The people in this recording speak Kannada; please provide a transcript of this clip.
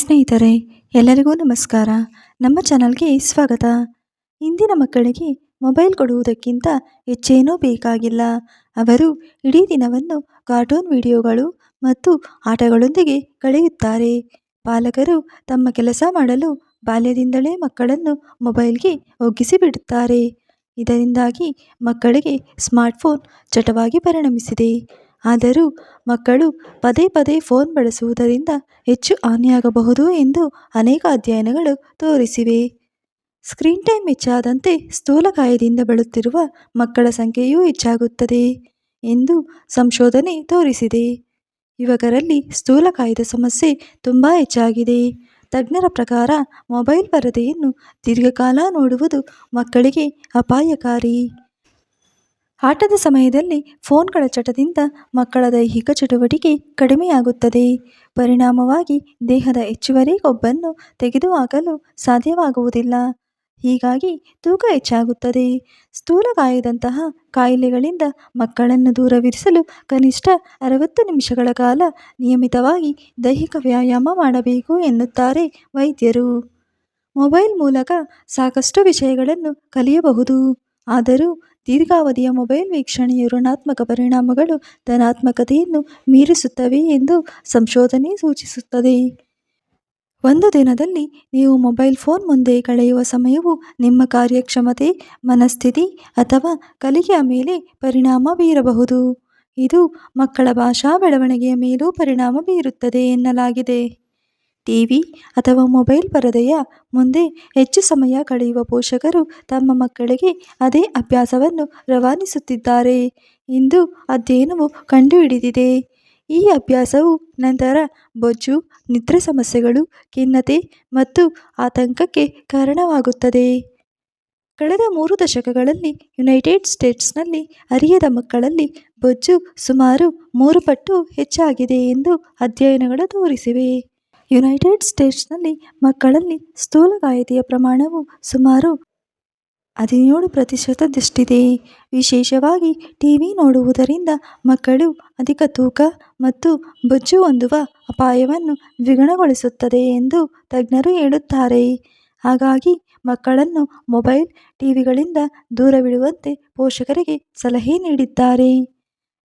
ಸ್ನೇಹಿತರೆ, ಎಲ್ಲರಿಗೂ ನಮಸ್ಕಾರ. ನಮ್ಮ ಚಾನಲ್ಗೆ ಸ್ವಾಗತ. ಇಂದಿನ ಮಕ್ಕಳಿಗೆ ಮೊಬೈಲ್ ಕೊಡುವುದಕ್ಕಿಂತ ಹೆಚ್ಚೇನೂ ಬೇಕಾಗಿಲ್ಲ. ಅವರು ಇಡೀ ದಿನವನ್ನು ಕಾರ್ಟೂನ್ ವಿಡಿಯೋಗಳು ಮತ್ತು ಆಟಗಳೊಂದಿಗೆ ಕಳೆಯುತ್ತಾರೆ. ಪಾಲಕರು ತಮ್ಮ ಕೆಲಸ ಮಾಡಲು ಬಾಲ್ಯದಿಂದಲೇ ಮಕ್ಕಳನ್ನು ಮೊಬೈಲ್ಗೆ ಒಗ್ಗಿಸಿ ಬಿಡುತ್ತಾರೆ ಇದರಿಂದಾಗಿ ಮಕ್ಕಳಿಗೆ ಸ್ಮಾರ್ಟ್ಫೋನ್ ಚಟವಾಗಿ ಪರಿಣಮಿಸಿದೆ. ಆದರೂ ಮಕ್ಕಳು ಪದೇ ಪದೇ ಫೋನ್ ಬಳಸುವುದರಿಂದ ಹೆಚ್ಚು ಹಾನಿಯಾಗಬಹುದು ಎಂದು ಅನೇಕ ಅಧ್ಯಯನಗಳು ತೋರಿಸಿವೆ. ಸ್ಕ್ರೀನ್ ಟೈಮ್ ಹೆಚ್ಚಾದಂತೆ ಸ್ಥೂಲಕಾಯದಿಂದ ಬಳಲುತ್ತಿರುವ ಮಕ್ಕಳ ಸಂಖ್ಯೆಯೂ ಹೆಚ್ಚಾಗುತ್ತದೆ ಎಂದು ಸಂಶೋಧನೆ ತೋರಿಸಿದೆ. ಯುವಕರಲ್ಲಿ ಸ್ಥೂಲಕಾಯದ ಸಮಸ್ಯೆ ತುಂಬ ಹೆಚ್ಚಾಗಿದೆ. ತಜ್ಞರ ಪ್ರಕಾರ ಮೊಬೈಲ್ ಪರದೆಯನ್ನು ದೀರ್ಘಕಾಲ ನೋಡುವುದು ಮಕ್ಕಳಿಗೆ ಅಪಾಯಕಾರಿ. ಆಟದ ಸಮಯದಲ್ಲಿ ಫೋನ್ಗಳ ಚಟದಿಂದ ಮಕ್ಕಳ ದೈಹಿಕ ಚಟುವಟಿಕೆ ಕಡಿಮೆಯಾಗುತ್ತದೆ. ಪರಿಣಾಮವಾಗಿ ದೇಹದ ಹೆಚ್ಚುವರಿ ಕೊಬ್ಬನ್ನು ತೆಗೆದುಹಾಕಲು ಸಾಧ್ಯವಾಗುವುದಿಲ್ಲ. ಹೀಗಾಗಿ ತೂಕ ಹೆಚ್ಚಾಗುತ್ತದೆ. ಸ್ಥೂಲಕಾಯದಂತಹ ಕಾಯಿಲೆಗಳಿಂದ ಮಕ್ಕಳನ್ನು ದೂರವಿರಿಸಲು ಕನಿಷ್ಠ ಅರವತ್ತು ನಿಮಿಷಗಳ ಕಾಲ ನಿಯಮಿತವಾಗಿ ದೈಹಿಕ ವ್ಯಾಯಾಮ ಮಾಡಬೇಕು ಎನ್ನುತ್ತಾರೆ ವೈದ್ಯರು. ಮೊಬೈಲ್ ಮೂಲಕ ಸಾಕಷ್ಟು ವಿಷಯಗಳನ್ನು ಕಲಿಯಬಹುದು. ಆದರೂ ದೀರ್ಘಾವಧಿಯ ಮೊಬೈಲ್ ವೀಕ್ಷಣೆಯ ಋಣಾತ್ಮಕ ಪರಿಣಾಮಗಳು ಧನಾತ್ಮಕತೆಯನ್ನು ಮೀರಿಸುತ್ತವೆ ಎಂದು ಸಂಶೋಧನೆ ಸೂಚಿಸುತ್ತದೆ. ಒಂದು ದಿನದಲ್ಲಿ ನೀವು ಮೊಬೈಲ್ ಫೋನ್ ಮುಂದೆ ಕಳೆಯುವ ಸಮಯವು ನಿಮ್ಮ ಕಾರ್ಯಕ್ಷಮತೆ, ಮನಸ್ಥಿತಿ ಅಥವಾ ಕಲಿಕೆಯ ಮೇಲೆ ಪರಿಣಾಮ ಬೀರಬಹುದು. ಇದು ಮಕ್ಕಳ ಭಾಷಾ ಬೆಳವಣಿಗೆಯ ಮೇಲೂ ಪರಿಣಾಮ ಬೀರುತ್ತದೆ ಎನ್ನಲಾಗಿದೆ. ಟಿವಿ ಅಥವಾ ಮೊಬೈಲ್ ಪರದೆಯ ಮುಂದೆ ಹೆಚ್ಚು ಸಮಯ ಕಳೆಯುವ ಪೋಷಕರು ತಮ್ಮ ಮಕ್ಕಳಿಗೆ ಅದೇ ಅಭ್ಯಾಸವನ್ನು ರವಾನಿಸುತ್ತಿದ್ದಾರೆ. ಎಂದು ಅಧ್ಯಯನವು ಕಂಡುಹಿಡಿದಿದೆ. ಈ ಅಭ್ಯಾಸವು ನಂತರ ಬೊಜ್ಜು, ನಿದ್ರೆ ಸಮಸ್ಯೆಗಳು, ಖಿನ್ನತೆ ಮತ್ತು ಆತಂಕಕ್ಕೆ ಕಾರಣವಾಗುತ್ತದೆ. ಕಳೆದ ಮೂರು ದಶಕಗಳಲ್ಲಿ ಯುನೈಟೆಡ್ ಸ್ಟೇಟ್ಸ್ನಲ್ಲಿ ಅರಿಯದ ಮಕ್ಕಳಲ್ಲಿ ಬೊಜ್ಜು ಸುಮಾರು ಮೂರು ಪಟ್ಟು ಹೆಚ್ಚಾಗಿದೆ ಎಂದು ಅಧ್ಯಯನಗಳು ತೋರಿಸಿವೆ. ಯುನೈಟೆಡ್ ಸ್ಟೇಟ್ಸ್ನಲ್ಲಿ ಮಕ್ಕಳಲ್ಲಿ ಸ್ಥೂಲಕಾಯತೆಯ ಪ್ರಮಾಣವು ಸುಮಾರು ಹದಿನೇಳು ಪ್ರತಿಶತದಷ್ಟಿದೆ ವಿಶೇಷವಾಗಿ ಟಿವಿ ನೋಡುವುದರಿಂದ ಮಕ್ಕಳು ಅಧಿಕ ತೂಕ ಮತ್ತು ಬೊಜ್ಜು ಹೊಂದುವ ಅಪಾಯವನ್ನು ದ್ವಿಗುಣಗೊಳಿಸುತ್ತದೆ ಎಂದು ತಜ್ಞರು ಹೇಳುತ್ತಾರೆ. ಹಾಗಾಗಿ ಮಕ್ಕಳನ್ನು ಮೊಬೈಲ್ ಟಿವಿಗಳಿಂದ ದೂರವಿಡುವಂತೆ ಪೋಷಕರಿಗೆ ಸಲಹೆ ನೀಡಿದ್ದಾರೆ.